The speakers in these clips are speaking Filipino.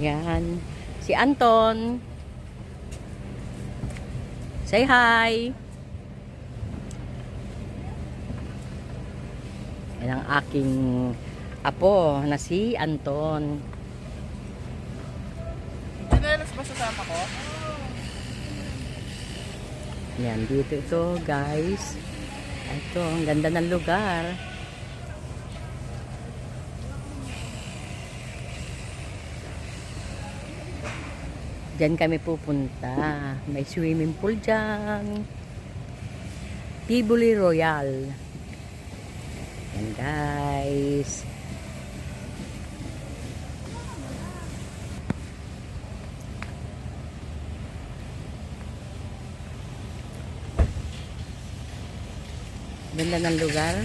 Ayan. Si Anton. Say hi. Yan ang aking apo na si Anton. Chinelas ba sasama ko? Yan, dito ito guys. Ito, ang ganda ng lugar. Diyan kami pupunta. May swimming pool dyan. Tivoli Royal. Yan guys. Ganda ng lugar.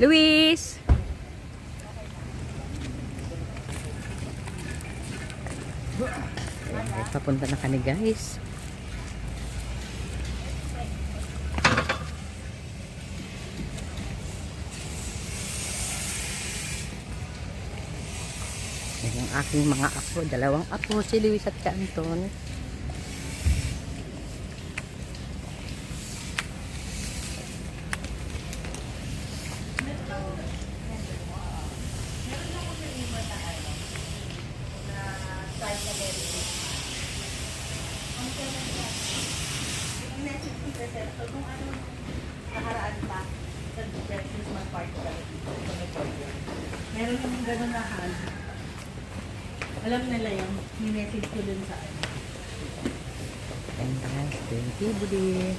Luis! Papunta na kami guys. Yung aking mga apo. Dalawang apo, si Luis at si Anton. Nakaraan pa. Sa Christmas party talaga. Meron namang gano'n na hal. Alam nila yun. Minessage ko dun sa ano. Ito yung Tivoli.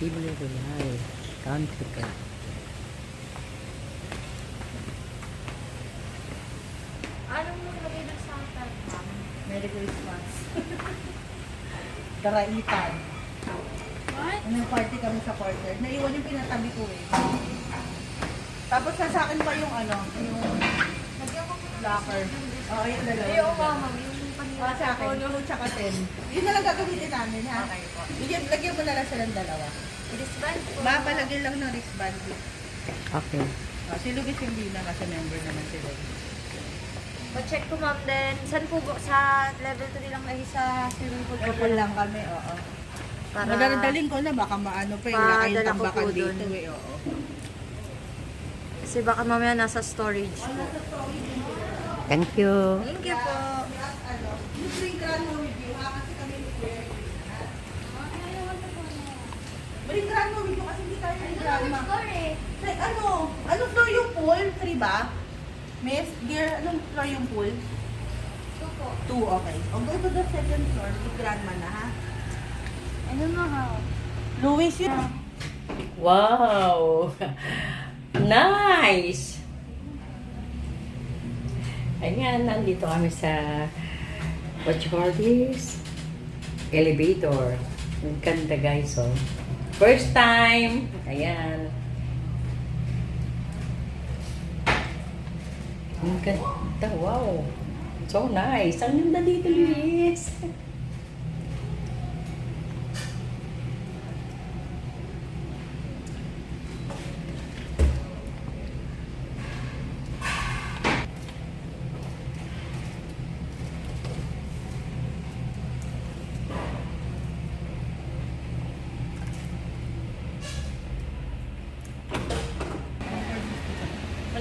Tivoli Royal. Country Club. Anong nilagay na sa platform? Merry Christmas. Karaitan. Party kami sa quarter. Naiwan yung pinatabi ko eh. Tapos sa akin pa yung ano, yung locker. Oo, yung dalawa. Ay, oo, mama. Yung panila. Ah, sa akin, yung tsaka 10. Yun na lang gagamitin namin, ha? Okay po. Lagyan, lagyan mo na lang silang dalawa. Wristband po. Mapalagyan lang ng wristband. Okay. Oh, si Luis hindi na kasi member naman sila. Pa-check ko ma'am din. Saan po? Sa level 3 lang kayo sa swimming pool? Purple lang kami, oo. Para... Madadaling ko na, baka maano pa, yung laki yung Padala ko tambakan po dito eh, oo. Kasi baka mamaya nasa storage po. Thank you. Thank you po. Ano. Bring grand mo review kasi hindi tayo ni grandma. Like, ano, ano floor yung pool? Three ba? Miss, dear, anong floor yung pool? Two, okay. O go to the second floor with grandma na, ha? I don't know how. Louis, yun. Wow! Nice! Ayan, nandito kami sa what you call this? Elevator. Ang ganda guys, oh. First time! Ayan. Ang ganda, wow! So nice! Ang ganda dito, Luis!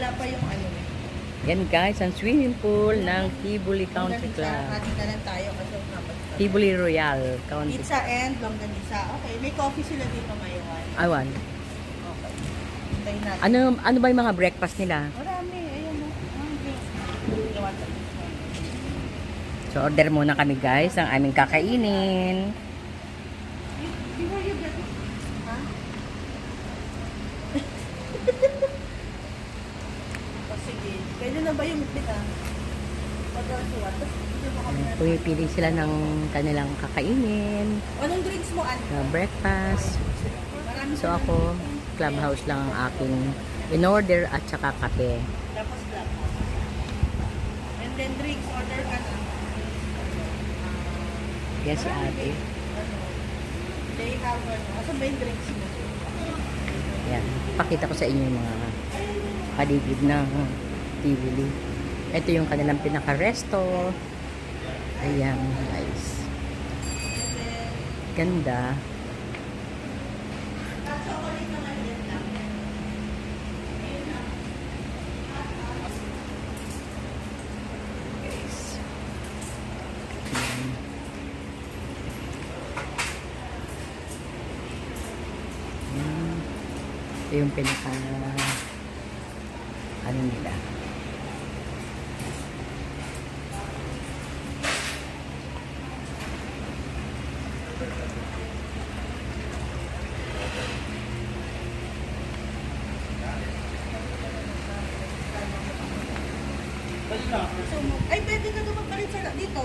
Wala pa yung ano. Yan guys, ang swimming pool ng Tivoli Country Club. Atin na lang tayo kasi kapag Royal Country Pizza and longganisa. Okay, may coffee sila dito ngayon. Awan. Okay. Hintayin natin. Ano ano ba yung mga breakfast nila? Marami. Ayun o. Sa So order muna kami guys ang aming kakainin. Before you get it. Ha? o sige. Pwede na ba yung mo kami na. Pumipili sila ng kanilang kakainin, Anong drinks mo, An? na breakfast. So ako, clubhouse lang ang aking in-order at saka kape. Tapos black. And then drinks, order ka na. Yan si ate. They have ano. Asan ba yung drinks mo? Ayan. Pakita ko sa inyo yung mga paligid ng Tivoli. Ito yung kanilang pinaka-resto. Ayan, guys. Ganda. Guys. Ayan. Ayan. Ito yung pinaka ano nila. Ay, pwede ka doon magpalit sa dito.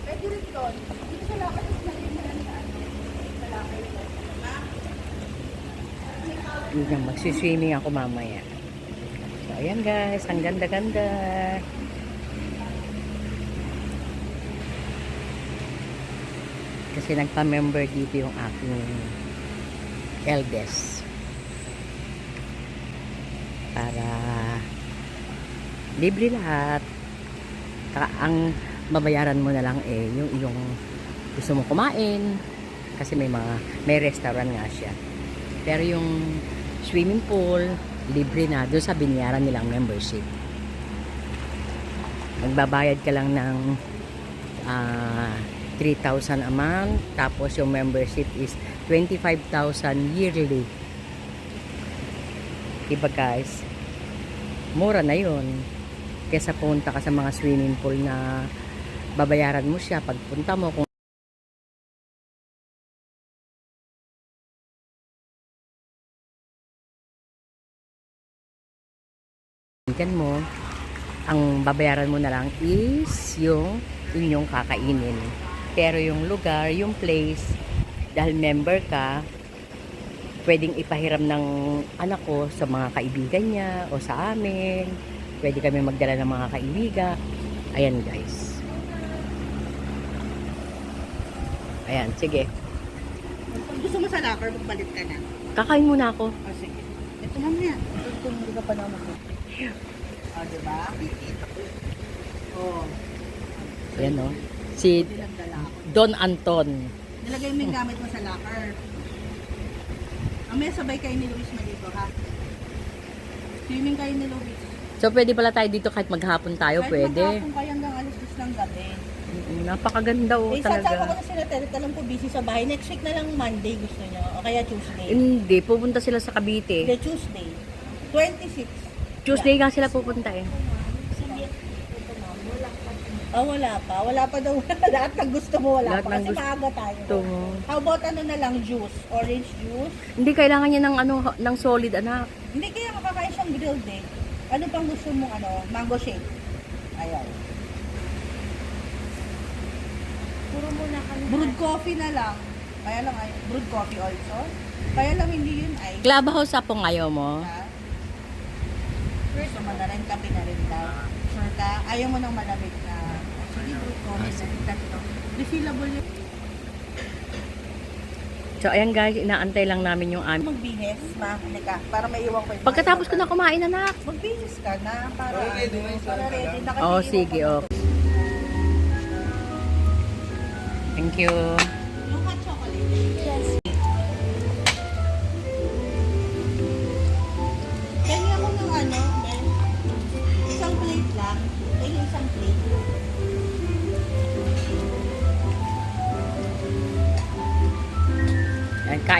Pwede rin doon. Dito sa lakad, mas maliit na lang sa lakad. Yun nga, magsiswimming ako mamaya. So, ayan guys, ang ganda-ganda. Kasi nagpa-member dito yung aking eldest. Para libre lahat. Saka ang babayaran mo na lang eh, yung iyong gusto mo kumain. Kasi may mga, may restaurant nga siya. Pero yung swimming pool, libre na doon sa binayaran nilang membership. Magbabayad ka lang ng ah, 3,000 a month. Tapos yung membership is 25,000 yearly. Diba guys? Mura na yun. Kesa punta ka sa mga swimming pool na babayaran mo siya pagpunta mo kung mo, ang babayaran mo na lang is yung inyong kakainin. Pero yung lugar, yung place, dahil member ka, pwedeng ipahiram ng anak ko sa mga kaibigan niya o sa amin. Pwede kami magdala ng mga kaibigan. Ayan guys. Ayan, sige. Gusto mo sa locker, magpalit ka na. Kakain muna ako. O, sige. Ito nga. Ito kung hindi ka pa naman. O, diba? O, Ayan o. Si dinagdala ako. Don Anton. Nilagay mo yung gamit mo sa locker. Ang may sabay kayo ni Luis Maligo, ha? Swimming kayo ni Luis. So, pwede pala tayo dito kahit maghapon tayo, Kahit pwede. maghapon kayo hanggang alas 10 ng gabi. Mm, Napakaganda oh, eh, sasama ko talaga. na sila Tere. Alam ko busy sa bahay. Next week na lang Monday gusto nyo. O kaya Tuesday. Hindi, pupunta sila sa Cavite. The Tuesday. 26. Tuesday nga sila pupunta eh. Ah, wala pa. Wala pa daw. Lahat ng gusto mo wala Lahat pa. ng Kasi gusto- maaga tayo. Ito. How about ano na lang juice? Orange juice? Hindi kailangan niya ng ano ng solid anak. Hindi kaya makakain siyang grilled eh. Ano pang gusto mong ano? Mango shake. Ayaw. Puro muna kami. Brewed coffee na lang. Kaya lang ay brewed coffee also. Kaya lang hindi yun ay. Clubhouse sa ngayo mo. Ha? Gusto mo na rin, kape na rin daw. Sure ka? Ayaw mo ng malamig na. Sige, brewed coffee na rin. Refillable yun. So ayan guys, inaantay lang namin yung amin. Magbihis, ma. Halika, para maiwan ko yung Pagkatapos ko na kumain anak. Magbihis ka na para, ano, para ready. Nakatiiwan Oh, ka sige, na. oh. Thank you.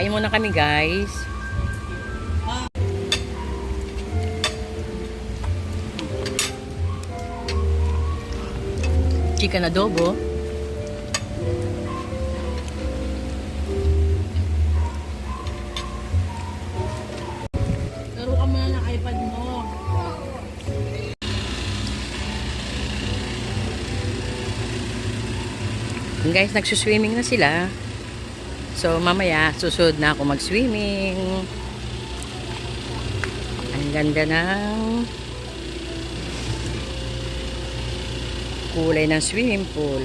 Kain muna kami guys. Chicken adobo. Laro ka muna ng iPad mo. Guys, nagsuswimming na sila. So, mamaya, susunod na ako mag-swimming. Ang ganda ng kulay ng swimming pool.